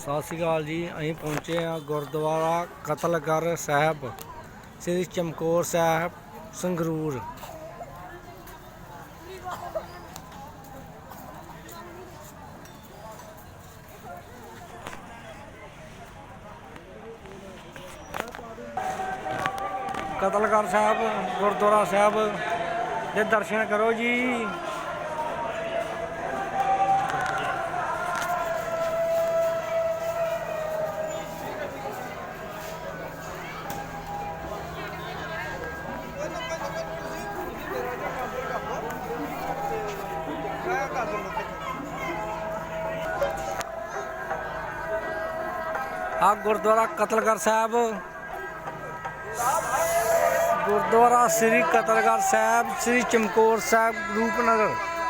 ਸਤਿ ਸ਼੍ਰੀ ਅਕਾਲ ਜੀ ਅਸੀਂ ਪਹੁੰਚੇ ਹਾਂ ਗੁਰਦੁਆਰਾ ਕਤਲਗੜ੍ਹ ਸਾਹਿਬ ਸ੍ਰੀ ਚਮਕੌਰ ਸਾਹਿਬ ਸੰਗਰੂਰ ਕਤਲਗੜ੍ਹ ਸਾਹਿਬ ਗੁਰਦੁਆਰਾ ਸਾਹਿਬ ਦੇ ਦਰਸ਼ਨ ਕਰੋ ਜੀ आप गुरुद्वारा कतलगढ़ साहब। गुरुद्वारा श्री कतलगढ़ साहब श्री चमकौर साहब रूपनगर।